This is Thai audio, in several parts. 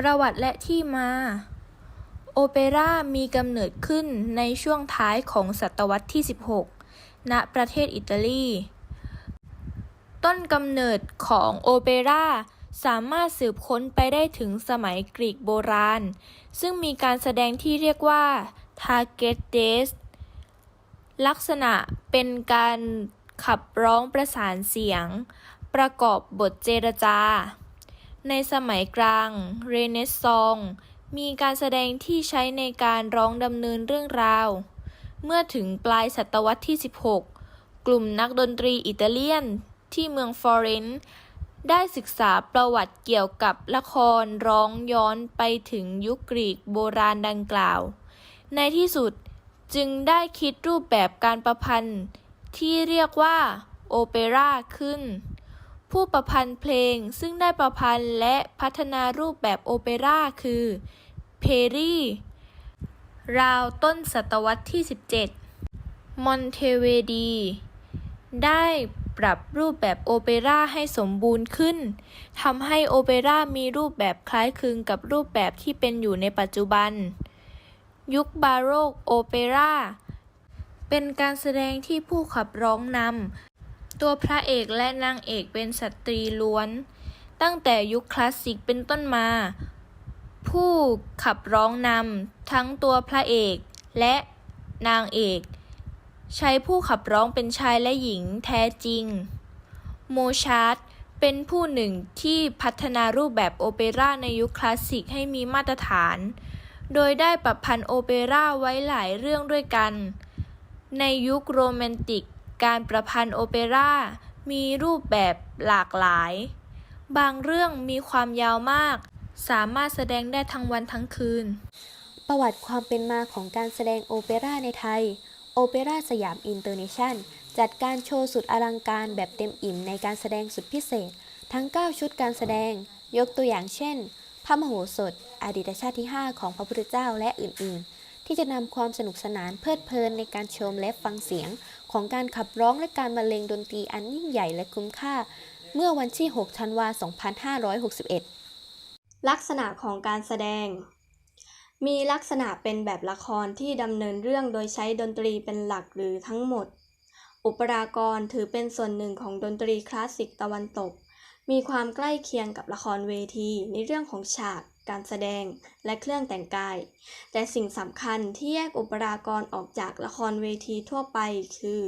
ประวัติและที่มา โอเปร่ามีกำเนิดขึ้นในช่วงท้ายของศตวรรษที่ 16 ณ ประเทศอิตาลี ต้นกำเนิดของโอเปร่าสามารถสืบค้นไปได้ถึงสมัยกรีกโบราณ ซึ่งมีการแสดงที่เรียกว่า Target Days ลักษณะเป็นการขับร้องประสานเสียง ประกอบบทเจรจา ในสมัยกลางเรเนซองส์มีการแสดงที่ใช้ในการร้องดำเนินเรื่องราว เมื่อถึงปลายศตวรรษที่ 16 กลุ่มนักดนตรีอิตาเลียนที่เมืองฟลอเรนซ์ได้ศึกษาประวัติเกี่ยวกับละครร้องย้อนไปถึงยุคกรีกโบราณดังกล่าว ในที่สุดจึงได้คิดรูปแบบการประพันธ์ที่เรียกว่าโอเปร่าขึ้น ผู้ประพันธ์เพลงซึ่งได้ประพันธ์และพัฒนารูปแบบโอเปร่าคือ เพรีราวต้นศตวรรษที่ 17 มอนเทเวดี ได้ปรับรูปแบบโอเปร่าให้สมบูรณ์ขึ้นทำให้โอเปร่ามีรูปแบบคล้ายคลึงกับรูปแบบที่เป็นอยู่ในปัจจุบัน ยุคบาโรกโอเปร่าเป็นการแสดงที่ผู้ขับร้องนำ ตัวพระเอกและนางเอกเป็นสตรีล้วน ตั้งแต่ยุคคลาสสิกเป็นต้นมา ผู้ขับร้องนำทั้งตัวพระเอกและนางเอก ใช้ผู้ขับร้องเป็นชายและหญิงแท้จริง โมชาร์ตเป็นผู้หนึ่งที่พัฒนารูปแบบโอเปร่าในยุคคลาสสิกให้มีมาตรฐาน โดยได้ปรับพันธ์โอเปร่าไว้หลายเรื่องด้วยกัน ในยุคโรแมนติก การประพันธ์โอเปร่ามีรูปแบบหลากหลาย บางเรื่องมีความยาวมาก สามารถแสดงได้ทั้งวันทั้งคืน ประวัติความเป็นมาของการแสดงโอเปร่าในไทย โอเปร่าสยามอินเตอร์เนชั่น จัดการโชว์สุดอลังการแบบเต็มอิ่มในการแสดงสุดพิเศษ ทั้ง 9 ชุดการแสดง ยกตัวอย่างเช่น พระมโหสถ อดีตชาติที่ 5 ของพระพุทธเจ้าและอื่น ๆที่จะนำความสนุกสนานเพลิดเพลินในการชมและฟังเสียง ของการขับร้องและการบรรเลงดนตรีอันยิ่งใหญ่และคุ้มค่า เมื่อวันที่ 6 ธันวาคม 2561 ลักษณะของการแสดง มีลักษณะเป็นแบบละครที่ดำเนินเรื่องโดยใช้ดนตรีเป็นหลักหรือทั้งหมด อุปรากรถือเป็นส่วนหนึ่งของดนตรีคลาสสิกตะวันตก มีความใกล้เคียงกับละครเวทีในเรื่องของฉาก การแสดงและเครื่องแต่งกาย แต่สิ่งสำคัญที่แยกอุปรากรออกจากละครเวทีทั่วไปคือ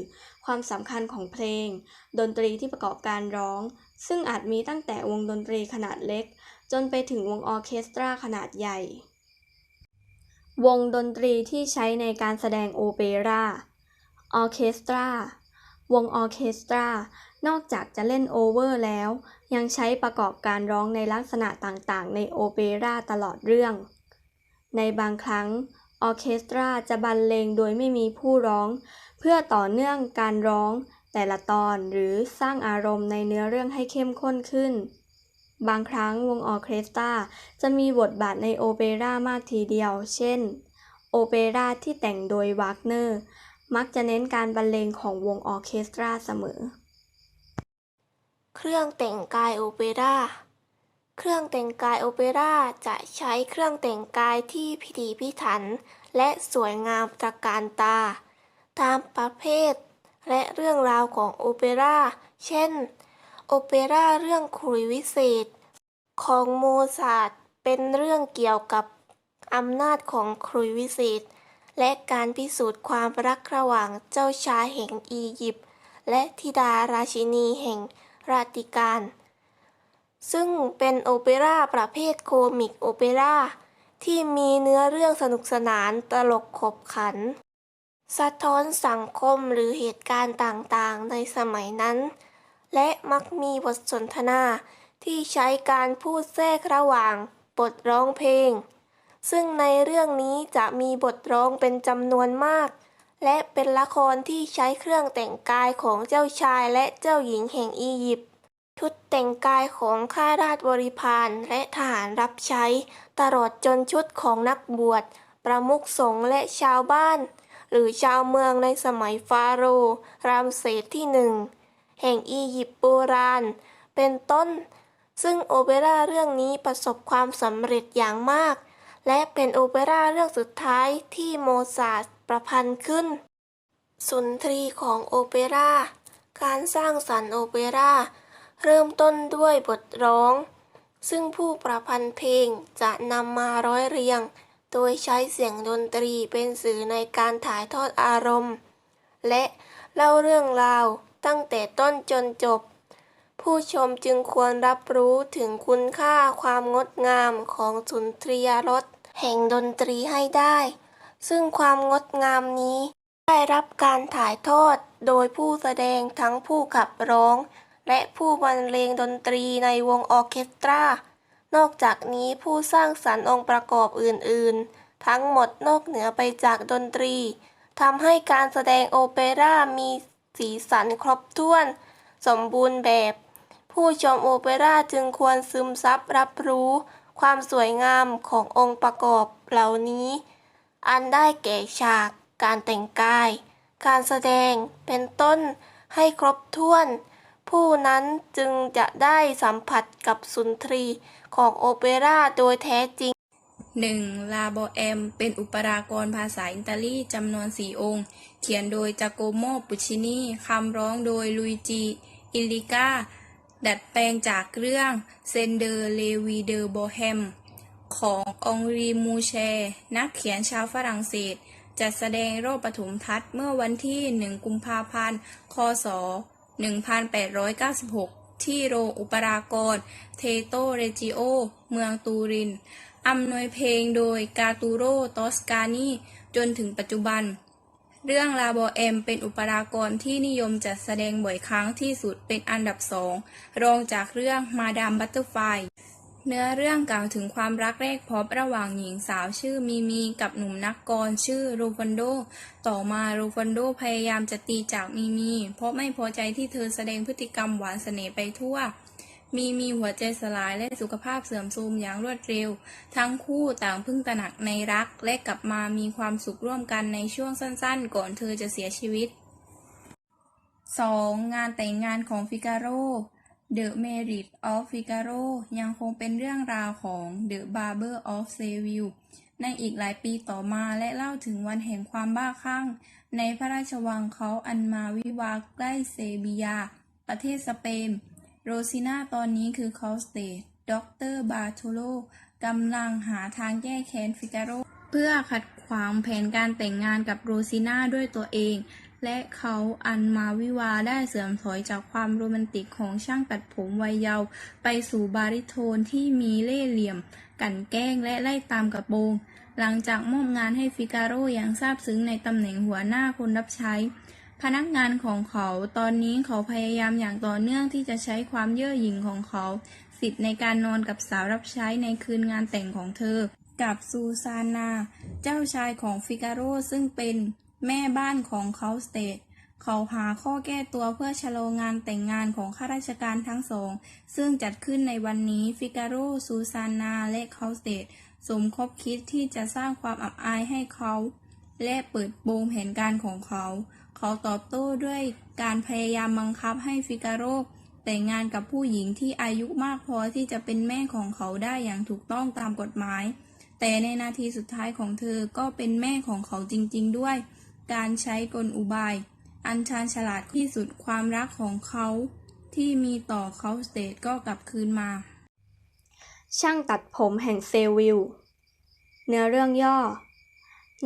ความสำคัญของเพลง ดนตรีที่ประกอบการร้อง ซึ่งอาจมีตั้งแต่วงดนตรีขนาดเล็ก จนไปถึงวงออเคสตราขนาดใหญ่ วงดนตรีที่ใช้ในการแสดงโอเปร่าออเคสตราวงออเคสตรา นอกจากจะเล่นโอเวอร์แล้ว ยังใช้ประกอบการร้องในลักษณะต่างๆ ในโอเปร่าตลอดเรื่อง ในบางครั้งออเคสตราจะบรรเลงโดยไม่มีผู้ร้อง เพื่อต่อเนื่องการร้องแต่ละตอนหรือสร้างอารมณ์ในเนื้อเรื่องให้เข้มข้นขึ้น บางครั้งวงออเคสตราจะมีบทบาทในโอเปร่ามากทีเดียว เช่น โอเปร่าที่แต่งโดยวากเนอร์ มักจะเน้นการบรรเลงของวงออเคสตราเสมอ เครื่องแต่งกายโอเปร่า เครื่องแต่งกายโอเปร่าจะใช้เครื่องแต่งกายที่พิถีพิถัน และสวยงามตระการตา ตามประเภท และเรื่องราวของโอเปร่า เช่น โอเปร่าเรื่องคุยวิเศษ ของโมซาร์ทเป็นเรื่องเกี่ยวกับอำนาจของครุยวิเศษ และการพิสูจน์ความรักระหว่างเจ้าชายแห่งอียิปต์และธิดาราชินีแห่ง ราติการ ซึ่งเป็นโอเปร่าประเภทโคมิกโอเปร่าที่มีเนื้อเรื่องสนุกสนานตลกขบขัน สะท้อนสังคมหรือเหตุการณ์ต่างๆ ในสมัยนั้น และมักมีบทสนทนาที่ใช้การพูดแทรกระหว่างบทร้องเพลง ซึ่งในเรื่องนี้จะมีบทร้องเป็นจำนวนมาก และเป็นละครที่ใช้เครื่องแต่งกายของเจ้าชายและเจ้าหญิงแห่งอียิปต์ชุดแต่งกายของข้าราชบริพารและทหารรับใช้ ตลอดจนชุดของนักบวช ประมุขสงฆ์และชาวบ้าน หรือชาวเมืองในสมัยฟาโรห์รามเสสที่หนึ่งแห่งอียิปต์โบราณ เป็นต้น ซึ่งโอเปร่าเรื่องนี้ประสบความสำเร็จอย่างมาก และเป็นโอเปร่าเรื่องสุดท้ายที่โมซาร์ท ประพันธ์ขึ้น สุนทรีของโอเปร่า การสร้างสรรค์โอเปร่าเริ่มต้นด้วยบทร้อง ซึ่งผู้ประพันธ์เพลงจะนำมาร้อยเรียง โดยใช้เสียงดนตรีเป็นสื่อในการถ่ายทอดอารมณ์ และเล่าเรื่องราวตั้งแต่ต้นจนจบ ผู้ชมจึงควรรับรู้ถึงคุณค่าความงดงามของสุนทรียรสแห่งดนตรีให้ได้ ซึ่งความงดงามนี้ ได้รับการถ่ายทอดโดยผู้แสดงทั้งผู้ขับร้อง และผู้บรรเลงดนตรีในวงออเคสตรา นอกจากนี้ผู้สร้างสรรค์องค์ประกอบอื่น ๆ ทั้งหมดนอกเหนือไปจากดนตรีทำให้การแสดงโอเปร่ามีสีสันครบถ้วน สมบูรณ์แบบ ผู้ชมโอเปร่าจึงควรซึมซับรับรู้ ความสวยงามขององค์ประกอบเหล่านี้ อันได้แก่ฉาก การแต่งกาย การแสดงเป็นต้นให้ครบถ้วน ผู้นั้นจึงจะได้สัมผัสกับสุนทรีของโอเปร่าโดยแท้จริง 1. ลาโบแอม เป็นอุปรากรภาษาอิตาลีจำนวนสี่องค์ เขียนโดยจาโกโมปุชชินีคำร้องโดยลุยจิ อิลิกาดัดแปลงจากเรื่องเซนเดอร์เลวีเดอโบแฮม ขององรีมูแชนักเขียนชาวฝรั่งเศส จัดแสดงโรอบปฐมทัศน์เมื่อวันที่ 1 กุมภาพันธ์ คศ 1896 ที่โรงอุปรากร เทโตเรจิโอ เมืองตูริน อำนวยเพลงโดยกาตูโรตอสกานีจนถึงปัจจุบัน เรื่องลาโบเอมเป็นอุปรากรที่นิยมจัดแสดงบ่อยครั้งที่สุดเป็นอันดับสอง รองจากเรื่องมาดามบัตเตอร์ไฟ เนื้อเรื่องกล่าวถึงความรักแรกพบระหว่างหญิงสาวชื่อมีมีกับหนุ่มนักกลชื่อโรฟันโด ต่อมาโรฟันโดพยายามจะตีจากมีมี เพราะไม่พอใจที่เธอแสดงพฤติกรรมหวานเสน่ห์ไปทั่ว มีมีหัวใจสลายและสุขภาพเสื่อมโทรมอย่างรวดเร็ว ทั้งคู่ต่างพึ่งตระหนักในรักและกลับมามีความสุขร่วมกันในช่วงสั้นๆ ก่อนเธอจะเสียชีวิต 2. งานแต่งงานของฟิกาโร The Merit of Figaro ยังคงเป็นเรื่องราวของ The Barber of Seville ในอีกหลายปีต่อมาและเล่าถึงวันแห่งความบ้าคลั่ง ในพระราชวังเขาอันมาวิวาใกล้เซบียา ประเทศสเปน โรซิน่าตอนนี้คือคอสเตดด็อกเตอร์บาโทโลกำลังหาทางแก้แค้นฟิกาโร เพื่อขัดขวางแผนการแต่งงานกับโรซิน่าด้วยตัวเอง และเขาอันมาวิวาได้เสื่อมถอยจากความโรแมนติกของช่างตัดผมวัยเยาว์ไปสู่บาริโทนที่มีเล่ห์เหลี่ยม กันแกล้งและไล่ตามกระโปรง หลังจากมอบงานให้ฟิกาโรอย่างซาบซึ้งในตำแหน่งหัวหน้าคนรับใช้ พนักงานของเขาตอนนี้เขาพยายามอย่างต่อเนื่องที่จะใช้ความเย่อหยิ่งของเขา สิทธิ์ในการนอนกับสาวรับใช้ในคืนงานแต่งของเธอ กับซูซานา เจ้าชายของฟิกาโรซึ่งเป็น แม่บ้านของเขาสเตทเขาหาข้อแก้ตัวเพื่อชะลองานแต่งงานของข้าราชการทั้งสอง ซึ่งจัดขึ้นในวันนี้ฟิกาโรซูซานาและเขาสเตทสมคบคิดที่จะสร้างความอับอายให้เขา และเปิดโปงแผนการของเขา เขาตอบโต้ด้วยการพยายามบังคับให้ฟิกาโรแต่งงานกับผู้หญิงที่อายุมากพอที่จะเป็นแม่ของเขาได้อย่างถูกต้องตามกฎหมาย แต่ในนาทีสุดท้ายของเธอก็เป็นแม่ของเขาจริง ๆ ด้วย การใช้กลอุบาย อันชาญฉลาดที่สุดความรักของเขา ที่มีต่อเขาสเตทก็กลับคืนมา ช่างตัดผมแห่งเซวิลเนื้อเรื่องย่อ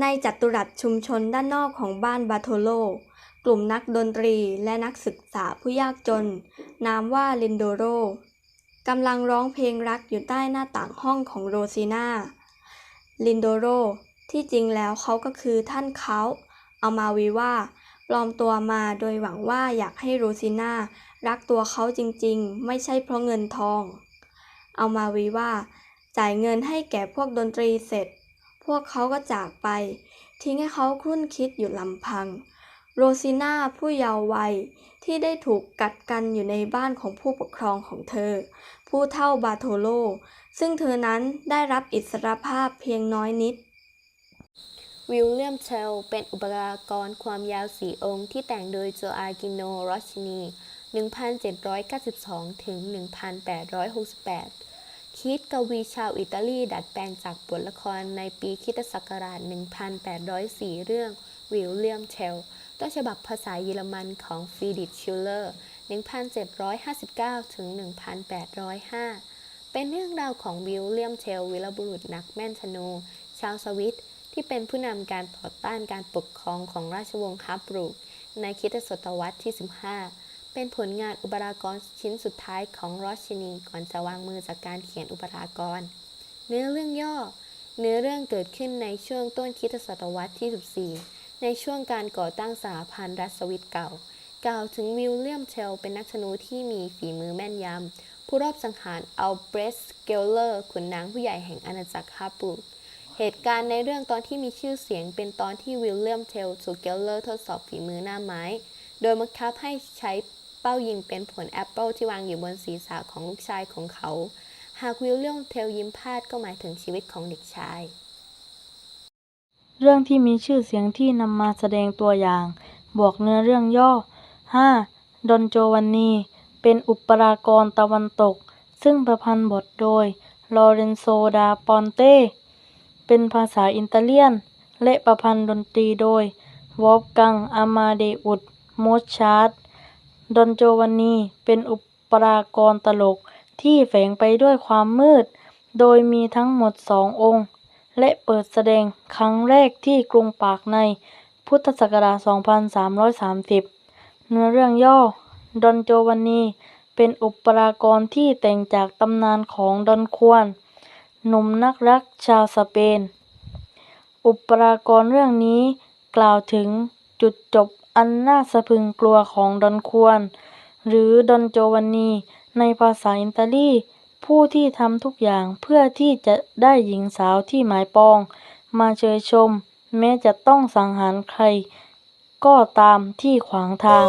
ในจัตุรัสชุมชนด้านนอกของบ้านบาโทโล กลุ่มนักดนตรีและนักศึกษาผู้ยากจน นามว่าลินโดโรกำลังร้องเพลงรักอยู่ใต้หน้าต่างห้องของโรซิน่าลินโดโรที่จริงแล้วเขาก็คือท่านเขา เอามาวีว่าปลอมตัวมาโดยหวังว่าอยากให้โรซิน่ารักตัวเขาจริงๆ ไม่ใช่เพราะเงินทอง เอามาวีว่า จ่ายเงินให้แก่พวกดนตรีเสร็จ พวกเขาก็จากไป ทิ้งให้เขาครุ่นคิดอยู่ลำพัง โรซิน่าผู้เยาว์วัยที่ได้ถูกกัดกันอยู่ในบ้านของผู้ปกครองของเธอ ผู้เท่าบาโทโล ซึ่งเธอนั้นได้รับอิสรภาพเพียงน้อยนิด วิลเลียมเทลเป็นอุปกรณ์ความยาวสี่องค์ที่แต่งโดยโจอากิโนโรชินี 1792 ถึง 1868 คิดกวีชาวอิตาลีดัดแปลงจากบทละครในปีคิตศักราช 1804 เรื่องวิลเลียมเทลต้นฉบับภาษาเยอรมันของฟรีดิชชิลเลอร์ 1759 ถึง 1805 เป็นเรื่องราวของวิลเลียมเทลวีรบุรุษนักแม่นธนู ชาวสวิต ที่เป็นผู้นำการต่อต้านการปกครองของราชวงศ์ฮับรูกในคริสตศตวรรษที่ 15 เป็นผลงานอุปรากรชิ้นสุดท้ายของรอชินีก่อนจะวางมือจากการเขียนอุปรากร เนื้อเรื่องย่อ เนื้อเรื่องเกิดขึ้นในช่วงต้นคริสตศตวรรษที่ 14 ในช่วงการก่อตั้งสหพันธ์รัฐสวิตเก่า กล่าวถึงวิลเลียมเทลเป็นนักธนูที่มีฝีมือแม่นยำผู้รอบสังหารอัลเบรสเกลเลอร์ขุนนางผู้ใหญ่แห่งอาณาจักรฮับบูก เหตุการณ์ในเรื่องตอนที่มีชื่อเสียงเป็นตอนที่วิลเลียมเทลถูกเกลเลอร์ทดสอบฝีมือหน้าไม้ โดยบังคับให้ใช้เป้ายิงเป็นผลแอปเปิลที่วางอยู่บนศีรษะของลูกชายของเขา หากวิลเลียมเทลยิ้มพลาดก็หมายถึงชีวิตของเด็กชาย เรื่องที่มีชื่อเสียงที่นำมาแสดงตัวอย่าง บวกเนื้อเรื่องย่อ 5. ดอนโจวันนี เป็นอุปรากรตะวันตก ซึ่งประพันธ์บทโดยลอเรนโซ ดาปอนเต้ เป็นภาษาอิตาเลียน และประพันธ์ดนตรีโดยวอล์ฟกัง อามาเดอุส โมชาร์ตดอนโจวันนี เป็นอุปรากรตลกที่แฝงไปด้วยความมืด โดยมีทั้งหมดสององค์ และเปิดแสดงครั้งแรกที่กรุงปากในพุทธศักราช 2330 เนื้อเรื่องย่อ ดอนโจวันนี เป็นอุปรากรที่แต่งจากตำนานของดอนควน หนุ่มนักรักชาวสเปน อุปรากรเรื่องนี้กล่าวถึงจุดจบอันน่าสะพึงกลัวของดอนควนหรือดอนโจวันนีในภาษาอิตาลี ผู้ที่ทำทุกอย่างเพื่อที่จะได้หญิงสาวที่หมายปอง มาเชยชม แม้จะต้องสังหารใคร ก็ตามที่ขวางทาง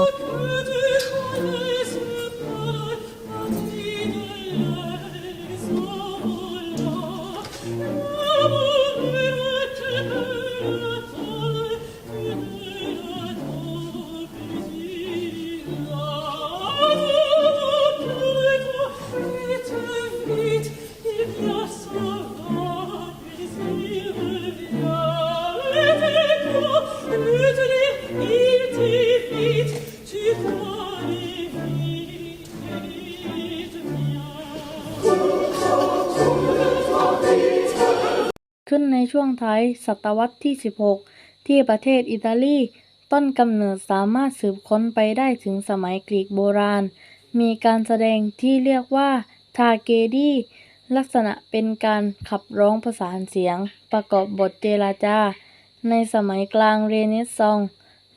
ขึ้นในช่วงท้ายศตวรรษที่ 16 ที่ประเทศอิตาลี ต้นกำเนิดสามารถสืบค้นไปได้ถึงสมัยกรีกโบราณ มีการแสดงที่เรียกว่าทาเกดีลักษณะเป็นการขับร้องประสานเสียง ประกอบบทเจรจา ในสมัยกลางเรเนซองส์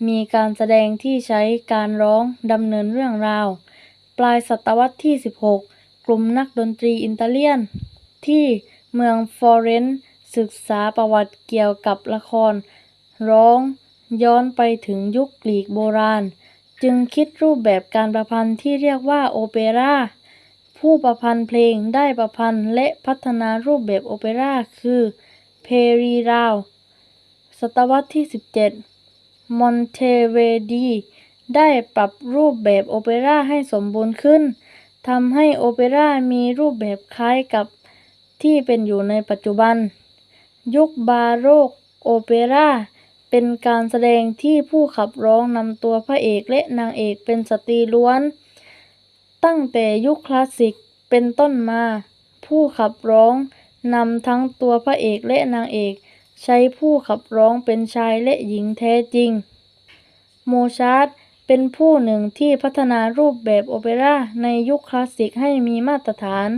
มีการแสดงที่ใช้การร้องดำเนินเรื่องราว ปลายศตวรรษที่ 16 กลุ่มนักดนตรีอิตาเลียน ที่เมืองฟลอเรนซ์ ศึกษาประวัติเกี่ยวกับละคร ร้องย้อนไปถึงยุคกรีกโบราณ จึงคิดรูปแบบการประพันธ์ที่เรียกว่าโอเปร่าผู้ประพันธ์เพลงได้ประพันธ์และพัฒนารูปแบบโอเปร่าคือเพรีราวศตวรรษที่ 17 มอนเทเวดี ได้ปรับรูปแบบโอเปร่าให้สมบูรณ์ขึ้นทำให้โอเปร่ามีรูปแบบคล้ายกับที่เป็นอยู่ในปัจจุบัน ยุคบาโรกโอเปร่าเป็นการแสดงที่ผู้ขับร้องนำตัวพระเอกและนางเอกเป็นสตรีล้วน ตั้งแต่ยุคคลาสสิกเป็นต้นมา ผู้ขับร้องนำทั้งตัวพระเอกและนางเอก ใช้ผู้ขับร้องเป็นชายและหญิงแท้จริง โมชาร์ทเป็นผู้หนึ่งที่พัฒนารูปแบบโอเปร่าในยุคคลาสสิกให้มีมาตรฐาน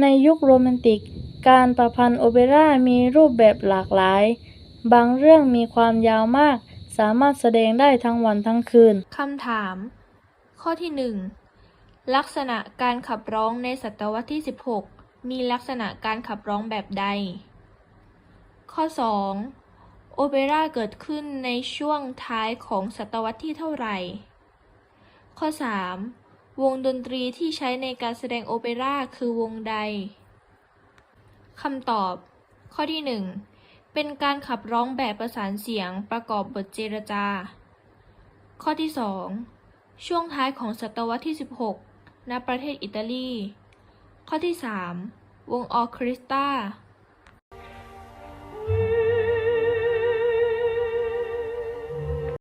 ในยุคโรแมนติก การประพันธ์โอเปร่ามีรูปแบบหลากหลาย บางเรื่องมีความยาวมาก สามารถแสดงได้ทั้งวันทั้งคืน คำถาม ข้อที่ 1 ลักษณะการขับร้องในศตวรรษที่ 16 มีลักษณะการขับร้องแบบใด ข้อ 2 โอเปร่าเกิดขึ้นในช่วงท้ายของศตวรรษที่เท่าไหร่ ข้อ 3 วงดนตรีที่ใช้ในการแสดงโอเปร่าคือวงใด คำตอบ ข้อที่ 1 เป็นการขับร้องแบบประสานเสียงประกอบบทเจรจา ข้อที่ 2 ช่วงท้ายของศตวรรษที่ 16 ณ ประเทศอิตาลี ข้อที่ 3 วงออเคสตรา